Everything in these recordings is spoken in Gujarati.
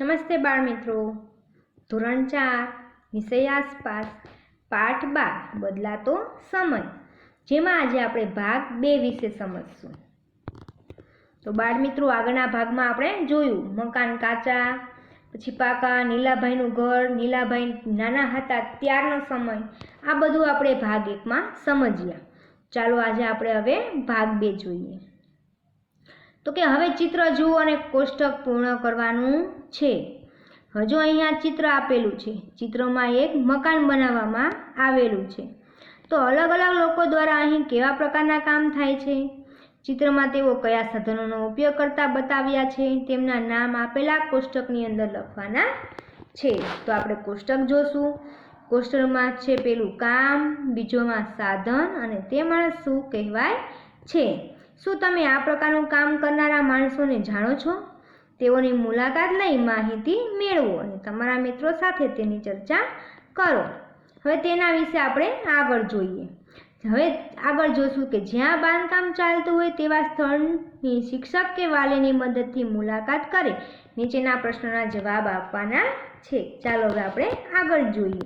નમસ્તે બાળમિત્રો ધોરણ ચાર, વિષય આસપાસ, પાઠ બાર, બદલાતો સમય. જેમાં આજે આપણે ભાગ બે વિશે સમજશું. તો બાળમિત્રો આગળના ભાગમાં આપણે જોયું, મકાન કાચા, પછી પાકા, નીલાભાઈનું ઘર, નીલાભાઈ નાના હતા ત્યારનો સમય. આ બધું આપણે ભાગ એકમાં સમજ્યા. ચાલો આજે આપણે હવે ભાગ બે જોઈએ. તો કે હવે ચિત્ર જુઓ અને કોષ્ટક પૂર્ણ કરવાનું છે. હજુ અહીંયા ચિત્ર આપેલું છે. ચિત્રમાં એક મકાન બનાવવામાં આવેલું છે. તો અલગ અલગ લોકો દ્વારા અહીં કેવા પ્રકારના કામ થાય છે? ચિત્રમાં તેઓ કયા સાધનોનો ઉપયોગ કરતા બતાવ્યા છે? તેમના નામ આપેલા કોષ્ટકની અંદર લખવાના છે. તો આપણે કોષ્ટક જોશું. કોષ્ટકમાં છે પેલું કામ, બીજોમાં સાધન અને તે માણસ શું કહેવાય છે? શું તમે આ પ્રકારનું કામ કરનારા માણસોને જાણો છો? તેઓની મુલાકાત લઈ માહિતી મેળવો અને તમારા મિત્રો સાથે તેની ચર્ચા કરો. હવે તેના વિશે આપણે આગળ જોઈએ. હવે આગળ જોશું કે જ્યાં બાંધકામ ચાલતું હોય તેવા સ્થળની શિક્ષક કે વાલીની મદદથી મુલાકાત કરે. નીચેના પ્રશ્નોના જવાબ આપવાના છે. ચાલો હવે આપણે આગળ જોઈએ.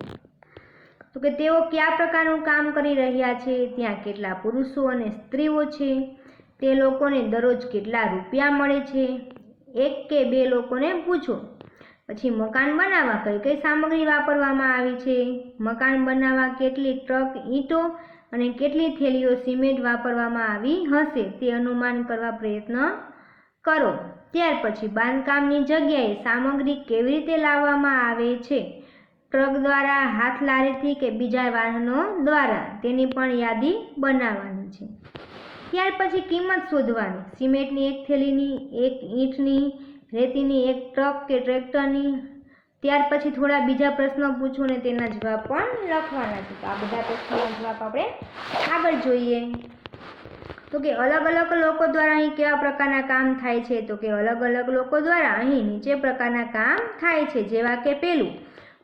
તો કે તેઓ કયા પ્રકારનું કામ કરી રહ્યા છે? ત્યાં કેટલા પુરુષો અને સ્ત્રીઓ છે? તે લોકોને દરરોજ કેટલા રૂપિયા મળે છે? એક કે બે લોકોને પૂછો. પછી મકાન બનાવવા કઈ કઈ સામગ્રી વાપરવામાં આવી છે? મકાન બનાવવા કેટલી ટ્રક, ઈંટો અને કેટલી થેલીઓ સિમેન્ટ વાપરવામાં આવી હશે તે અનુમાન કરવા પ્રયત્ન કરો. ત્યાર પછી બાંધકામની જગ્યાએ સામગ્રી કેવી રીતે લાવવામાં આવે છે? ટ્રક દ્વારા હાથ લારીથી કે બીજા વાહનો દ્વારા તેની પણ યાદી બનાવવાની છે. ત્યાર પછી કિંમત શોધવાની. સિમેન્ટની એક થેલીની, એક ઈંટની, રેતીની એક ટ્રક કે ટ્રેક્ટરની. ત્યાર પછી થોડા બીજા પ્રશ્નો પૂછો ને તેના જવાબ પણ લખવાના છે. તો આ બધા પ્રશ્નોના જવાબ આપણે આગળ જોઈએ. તો કે અલગ અલગ લોકો દ્વારા અહીં કેવા પ્રકારના કામ થાય છે? તો કે અલગ અલગ લોકો દ્વારા અહીં નીચે પ્રકારના કામ થાય છે. જેવા કે પેલું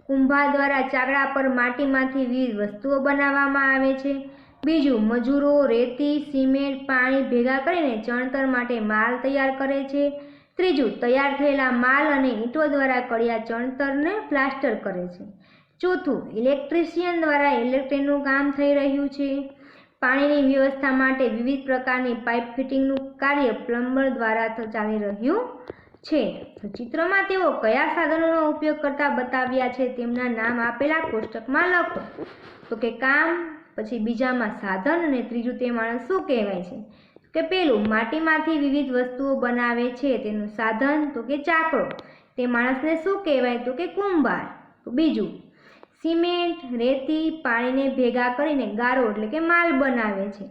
કુંભાર દ્વારા ચાકડા પર માટીમાંથી વિવિધ વસ્તુઓ બનાવવામાં આવે છે. બીજું, મજૂરો રેતી, સિમેન્ટ, પાણી ભેગા કરીને ચણતર માટે માલ તૈયાર કરે છે. ત્રીજું, તૈયાર થયેલા માલ અને ઈંટો દ્વારા કડિયા ચણતરને પ્લાસ્ટર કરે છે. ચોથું, ઇલેક્ટ્રિશિયન દ્વારા ઇલેક્ટ્રિકનું કામ થઈ રહ્યું છે. પાણીની વ્યવસ્થા માટે વિવિધ પ્રકારની પાઇપ ફિટિંગનું કાર્ય પ્લમ્બર દ્વારા ચાલી રહ્યું છે. ચિત્રમાં તેઓ કયા સાધનોનો ઉપયોગ કરતા બતાવ્યા છે તેમના નામ આપેલા કોષ્ટકમાં લખો. તો કે કામ પછી બીજામાં સાધન અને ત્રીજું તે માણસ શું કહેવાય છે? કે પેલું માટીમાંથી વિવિધ વસ્તુઓ બનાવે છે, તેનું સાધન તો કે ચાકડો. તે માણસને શું કહેવાય તો કે કુંભાર. તો બીજું, સિમેન્ટ, રેતી પાણીને ભેગા કરીને ગારો એટલે કે માલ બનાવે છે.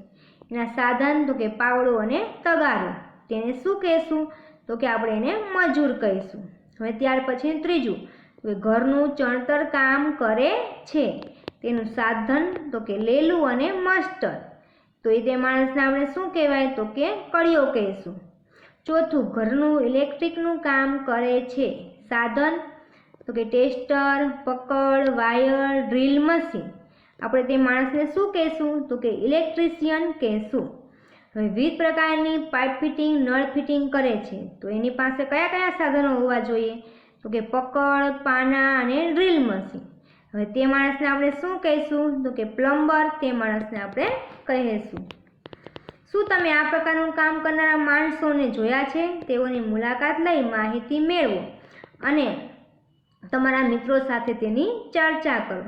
એના સાધન તો કે પાવડો અને તગારો. તેને શું કહેશું? તો કે આપણે એને મજૂર કહીશું. હવે ત્યાર પછી ત્રીજું ઘરનું ચણતર કામ કરે છે. તેનું સાધન તો કે લેલું અને મસ્ટર. તો એ તે માણસને આપણે શું કહેવાય? તો કે કડિયો કહીશું. ચોથું, ઘરનું ઇલેક્ટ્રિકનું કામ કરે છે. સાધન, તો કે ટેસ્ટર, પકડ, વાયર, ડ્રીલ મશીન. આપણે તે માણસને શું કહેશું? તો કે ઇલેક્ટ્રિશિયન કહેશું. હવે વિવિધ પ્રકારની પાઇપ ફિટિંગ, નળ ફિટિંગ કરે છે. તો એની પાસે કયા કયા સાધનો હોવા જોઈએ? તો કે પકડ, પાના અને ડ્રીલ મશીન. હવે તે માણસને આપણે શું કહીશું? તો કે પ્લમ્બર, તે માણસને આપણે કહીશું. શું તમે આ પ્રકારનું કામ કરનારા માણસોને જોયા છે? તેઓની મુલાકાત લઈ માહિતી મેળવો અને તમારા મિત્રો સાથે તેની ચર્ચા કરો.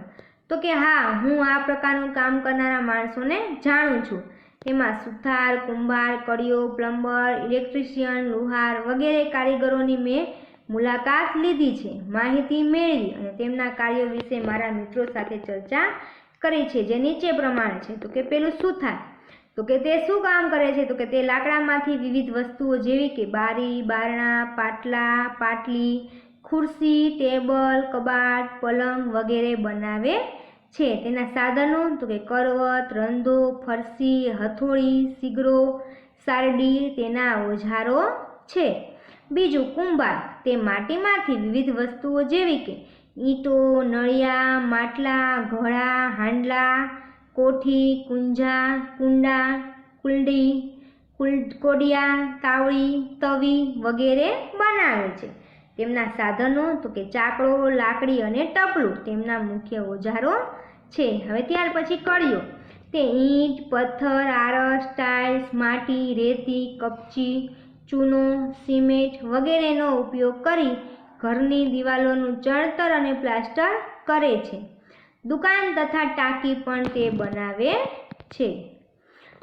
તો કે હા, હું આ પ્રકારનું કામ કરનારા માણસોને જાણું છું. તેમાં સુથાર, કુંભાર કડિયો પ્લમ્બર, ઇલેક્ટ્રિશિયન, લુહાર વગેરે કારીગરોની મેં મુલાકાત લીધી છે, માહિતી મેળવી અને તેમના કાર્યો વિશે મારા મિત્રો સાથે ચર્ચા કરી છે, જે નીચે પ્રમાણે છે. તો કે પેલું શું થાય? તો કે તે શું કામ કરે છે? તો કે તે લાકડામાંથી વિવિધ વસ્તુઓ જેવી કે બારી, બારણા, પાટલા, પાટલી, ખુરશી, ટેબલ, કબાટ, પલંગ વગેરે બનાવે છે. તેના સાધનો તો કે કરવત, રંધો, ફરસી, હથોળી સિગરો સારડી, તેના ઓજારો છે. બીજું કુંભાર, તે માટીમાંથી વિવિધ વસ્તુઓ જેવી કે ઈંટો, નળિયા, માટલા, ઘડા, હાંડલા, કોઠી, કુંજા, કુંડા, કુલડી, કુલ, કોડિયા તાવડી તવી વગેરે બનાવે છે. તેમના સાધનો તો કે ચાકડો, લાકડી અને ટપલું તેમના મુખ્ય ઓજારો છે. હવે ત્યાર પછી કળીઓ. તે ઈંટ, પથ્થર, આરસ, ટાઇલ્સ, માટી, રેતી, કપચી ચૂનો, સિમેન્ટ વગેરેનો ઉપયોગ કરી ઘરની દિવાલોનું ચણતર અને પ્લાસ્ટર કરે છે. દુકાન તથા ટાંકી પણ તે બનાવે છે.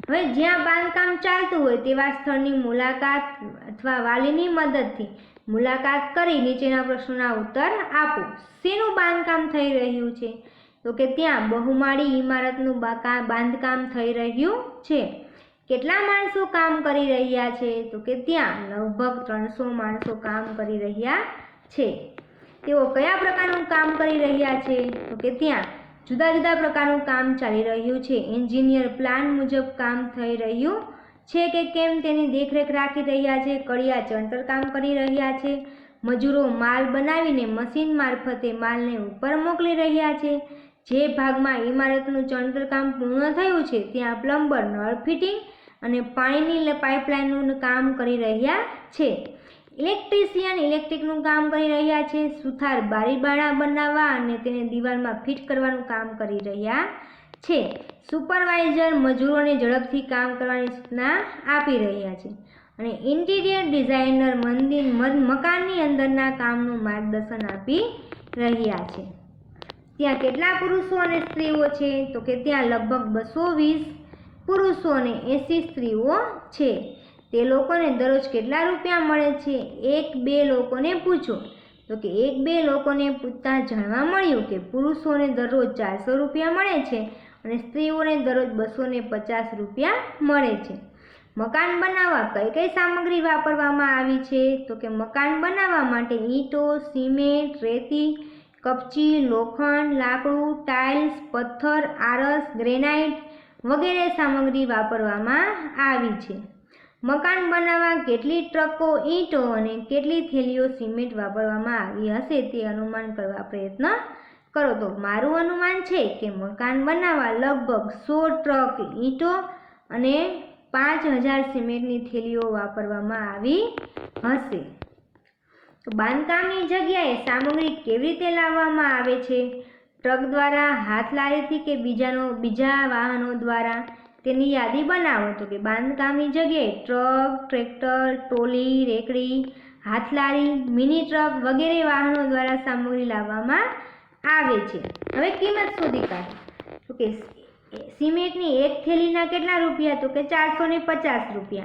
હવે જ્યાં બાંધકામ ચાલતું હોય તેવા સ્થળની મુલાકાત અથવા વાલીની મદદથી મુલાકાત કરી નીચેના પ્રશ્નોના ઉત્તર આપો. શેનું બાંધકામ થઈ રહ્યું છે? તો કે ત્યાં બહુમાળી ઇમારતનું બાંધકામ થઈ રહ્યું છે. કેટલા માણસો કામ કરી રહ્યા છે? તો કે ત્યાં લગભગ ત્રણસો માણસો કામ કરી રહ્યા છે. તેઓ કયા પ્રકારનું કામ કરી રહ્યા છે? તો કે ત્યાં જુદા જુદા પ્રકારનું કામ ચાલી રહ્યું છે. એન્જિનિયર પ્લાન મુજબ કામ થઈ રહ્યું છે કે કેમ તેની દેખરેખ રાખી રહ્યા છે? કડિયા ચણતર કામ કરી રહ્યા છે. મજૂરો માલ બનાવીને મશીન મારફતે માલને ઉપર મોકલી રહ્યા છે. જે ભાગમાં ઇમારતનું ચણતર કામ પૂર્ણ થયું છે, ત્યાં પ્લમ્બર, નળ ફિટિંગ અને પાણીની પાઇપલાઇનનું કામ કરી રહ્યા છે. ઇલેક્ટ્રિશિયન ઇલેક્ટ્રિકનું કામ કરી રહ્યા છે, સુથાર બારીબાણા બનાવવા અને તેને દિવાલમાં ફિટ કરવાનું કામ કરી રહ્યા છે. સુપરવાઇઝર મજૂરોને ઝડપથી કામ કરવાની સૂચના આપી રહ્યા છે અને ઇન્ટિરિયર ડિઝાઇનર મંદિર મકાનની અંદરના કામનું માર્ગદર્શન આપી રહ્યા છે. ત્યાં કેટલા પુરુષો અને સ્ત્રીઓ છે? તો કે ત્યાં લગભગ બસો વીસ પુરુષો અને એંસી સ્ત્રીઓ છે. તે લોકોને દરરોજ કેટલા રૂપિયા મળે છે? એક બે લોકોને પૂછો. તો કે એક બે લોકોને પૂછતા જાણવા મળ્યું કે પુરુષોને દરરોજ ચારસો રૂપિયા મળે છે અને સ્ત્રીઓને દરરોજ બસો પચાસ રૂપિયા મળે છે. મકાન બનાવવા કઈ કઈ સામગ્રી વાપરવામાં આવી છે? તો કે મકાન બનાવવા માટે ઈંટો, સિમેન્ટ, રેતી કપચી, લોખંડ, લાકડું, ટાઇલ્સ, પથ્થર, આરસ, ગ્રેનાઇટ વગેરે સામગ્રી વાપરવામાં આવી છે. મકાન બનાવવા કેટલી ટ્રકો, ઈંટો અને કેટલી થેલીઓ સિમેન્ટ વાપરવામાં આવી હશે તે અનુમાન કરવા પ્રયત્ન કરો. તો મારું અનુમાન છે કે મકાન બનાવવા લગભગ સો ટ્રક, ઈંટો અને પાંચ હજાર સિમેન્ટની થેલીઓ વાપરવામાં આવી હશે. તો બાંધકામની જગ્યાએ સામગ્રી કેવી રીતે લાવવામાં આવે છે? ટ્રક દ્વારા હાથ લારીથી કે બીજાનો, બીજા વાહનો દ્વારા? તેની યાદી બનાવો તો કે બાંધકામની જગ્યાએ ટ્રક, ટ્રેક્ટર ટ્રોલી રેકડી હાથલારી મિની ટ્રક વગેરે વાહનો દ્વારા સામગ્રી લાવવામાં આવે છે. હવે કિંમત શોધી કાઢો. તો કે સિમેન્ટની એક થેલીના કેટલા રૂપિયા? તો કે ચારસો પચાસ રૂપિયા.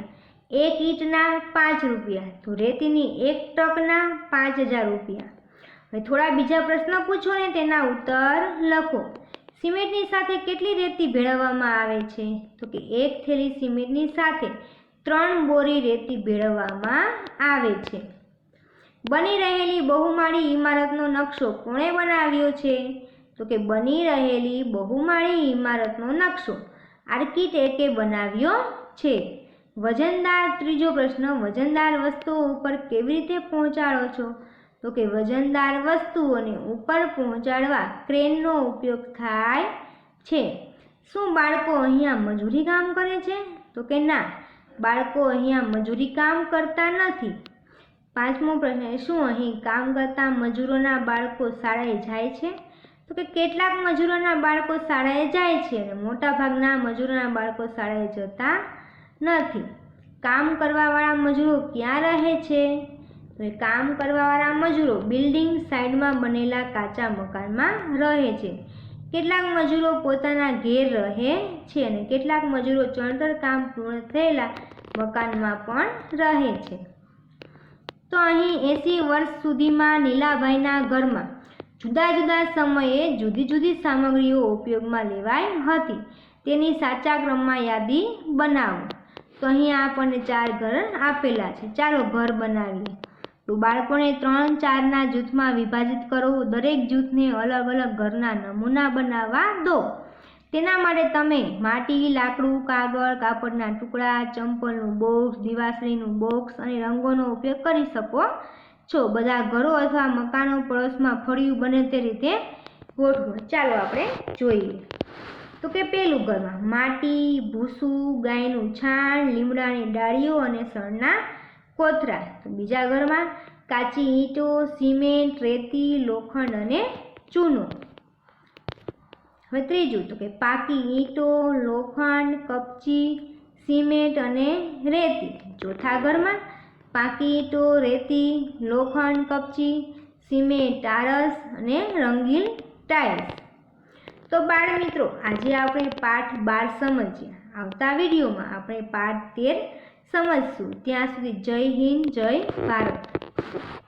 એક ઈંટના પાંચ રૂપિયા, તો રેતીની એક ટકના પાંચ હજાર રૂપિયા. હવે થોડા બીજા પ્રશ્ન પૂછો ને તેના ઉત્તર લખો. સિમેન્ટની સાથે કેટલી રેતી ભેળવવામાં આવે છે? તો કે એક થેલી સિમેન્ટની સાથે ત્રણ બોરી રેતી ભેળવવામાં આવે છે. બની રહેલી બહુમાળી ઇમારતનો નકશો કોણે બનાવ્યો છે? તો કે બની રહેલી બહુમાળી ઇમારતનો નકશો આર્કિટેક્ટે બનાવ્યો છે. વજનદાર ત્રીજો પ્રશ્ન, વજનદાર વસ્તુઓ ઉપર કેવી રીતે પહોંચાડો છો? તો કે વજનદાર વસ્તુઓને ઉપર પહોંચાડવા ક્રેનનો ઉપયોગ થાય છે. શું બાળકો અહીંયા મજૂરી કામ કરે છે? તો કે ના, બાળકો અહીંયા મજૂરી કામ કરતા નથી. પાંચમો પ્રશ્ન શું અહીં કામ કરતા મજૂરોના બાળકો શાળાએ જાય છે? તો કે કેટલાક મજૂરોના બાળકો શાળાએ જાય છે અને મોટાભાગના મજૂરોના બાળકો શાળાએ જતા નથી. કામ કરવાવાળા મજૂરો ક્યાં રહે છે? તો એ કામ કરવાવાળા મજૂરો બિલ્ડિંગ સાઈડમાં બનેલા કાચા મકાનમાં રહે છે. કેટલાક મજૂરો પોતાના ઘેર રહે છે અને કેટલાક મજૂરો ચણતર કામ પૂર્ણ થયેલા મકાનમાં પણ રહે છે. તો અહીં એંસી વર્ષ સુધીમાં નીલાભાઈના ઘરમાં જુદા જુદા સમયે જુદી જુદી સામગ્રીઓ ઉપયોગમાં લેવાઈ હતી. તેની સાચા ક્રમમાં યાદી બનાવો. તો અહીંયા આપણને ચાર ઘર આપેલા છે. ચાલો ઘર બનાવીએ. તો બાળકોને ત્રણ ચારના જૂથમાં વિભાજિત કરો. દરેક જૂથને અલગ અલગ ઘરના નમૂના બનાવવા દો. તેના માટે તમે માટી, લાકડું, કાગળ, કાપડના ટુકડા, ચંપલનું બોક્સ, દિવાસળીનું બોક્સ અને રંગોનો ઉપયોગ કરી શકો છો. બધા ઘરો અથવા મકાનો પડોશમાં ફળિયું બને તે રીતે ગોઠવો. ચાલો આપણે જોઈએ. તો કે પેલું ઘરમાં માટી, ભૂસું, ગાયનું છાણ, લીમડાની ડાળીઓ અને સણના કોથરા. તો બીજા ઘરમાં કાચી ઈંટો, સિમેન્ટ, રેતી, લોખંડ અને ચૂનો. હવે ત્રીજું, તો કે પાકી ઈંટો, લોખંડ, કપચી, સિમેન્ટ અને રેતી. ચોથા ઘરમાં પાકી ઈંટો, રેતી, લોખંડ, કપચી, સિમેન્ટ ટારસ અને રંગીન ટાઇલ્સ. તો બાળ મિત્રો, આજે આપણે પાઠ બાર સમજ્યા આવતા વિડીયોમાં આપણે પાઠ તેર સમજશું. ત્યાં સુધી જય હિન્દ, જય ભારત.